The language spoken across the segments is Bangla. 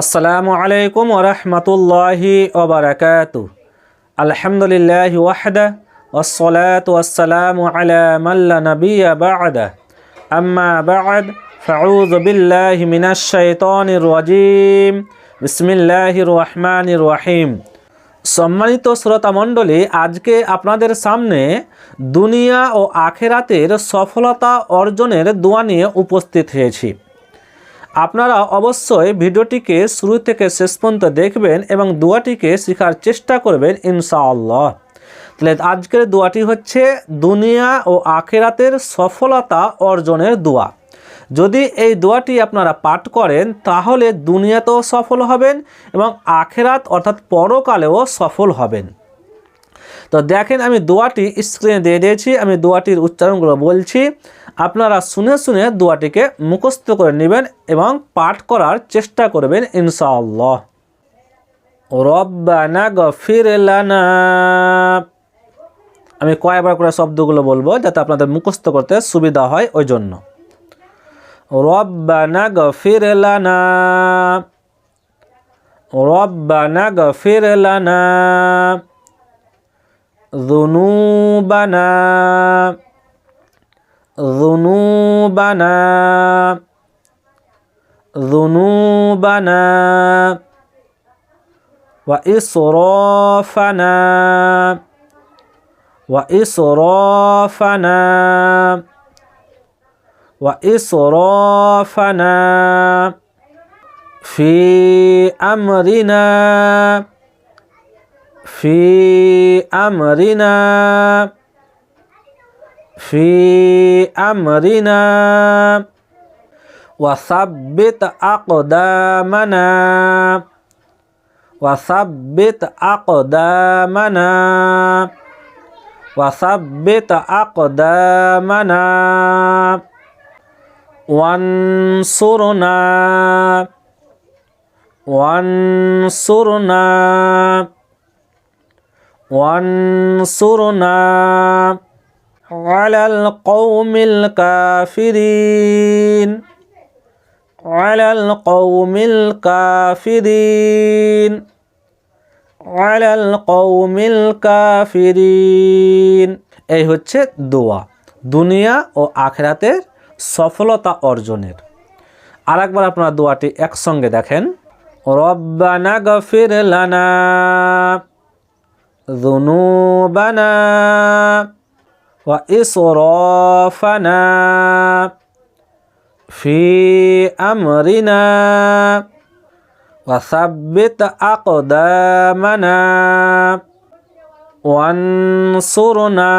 আসসালামু আলাইকুম ওরহমতুল্লাহি ওবরাকাতু আলহামদুলিল্লাহ ওয়াহদা والصلاة والسلام على من لا نبي بعده أما بعد فأعوذ بالله من الشيطان الرجيم بسم الله الرحمن الرحيم সম্মানিত শ্রোতা মণ্ডলী আজকে আপনাদের সামনে দুনিয়া ও আখেরাতের সফলতা অর্জনের দোয়া নিয়ে উপস্থিত হয়েছি আপনারা অবশ্যই ভিডিওটিকে শুরু থেকে শেষ পর্যন্ত দেখবেন এবং দোয়াটিকে শেখার চেষ্টা করবেন, ইনশাআল্লাহ। তাহলে আজকের দোয়াটি হচ্ছে, দুনিয়া ও আখেরাতের সফলতা অর্জনের দোয়া। যদি এই দোয়াটি আপনারা পাঠ করেন, তাহলে দুনিয়াতেও সফল হবেন এবং আখেরাত অর্থাৎ পরকালেও সফল হবেন। তো দেখেন, আমি দোয়াটি স্ক্রিনে দিয়ে দিয়েছি, আমি দোয়াটির উচ্চারণগুলো বলছি। আপনারা শুনে শুনে দোয়াটিকে মুখস্থ করে নেবেন এবং পাঠ করার চেষ্টা করবেন ইনশাআল্লাহ। রব্বানা গফির লানা। আমি কয়েকবার করে শব্দগুলো বলব যাতে আপনাদের মুখস্থ করতে সুবিধা হয় ওই জন্য। রব্বানা গফির লানা। রব্বানা গফির লানা। যুনুবানা ذنوبنا. ذنوبنا. وإسرافنا. وإسرافنا. وإسرافنا. في أمرنا. في أمرنا. fi amrina wasabbit aqdamana wasabbit aqdamana wasabbit aqdamana wansurna wansurna wansurna على القوم الكافرين على القوم الكافرين على القوم الكافرين এই হচ্ছে দোয়া দুনিয়া ও আখেরাতের সফলতা অর্জনের আরেকবার আপনারা দোয়াটি একসঙ্গে দেখেন রব্বানা গফির লানা ذنوبنا وإسرافنا في أمرنا وثبت أقدامنا وانصرنا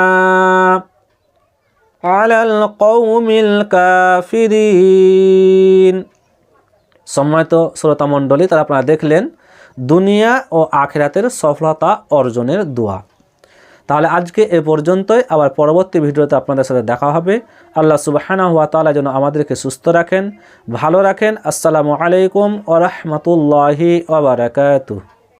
على القوم الكافرين সম্মানিত শ্রোতা মণ্ডলী তারা আপনারা দেখলেন দুনিয়া ও আখেরাতের সফলতা অর্জনের দোয়া তাহলে আজকে এ পর্যন্তই। আবার পরবর্তী ভিডিওতে আপনাদের সাথে দেখা হবে। আল্লাহ সুবাহানা হুয়া তালা যেন আমাদেরকে সুস্থ রাখেন, ভালো রাখেন। আসসালামু আলাইকুম ওরহমতুল্লাহি ওবরাকাতু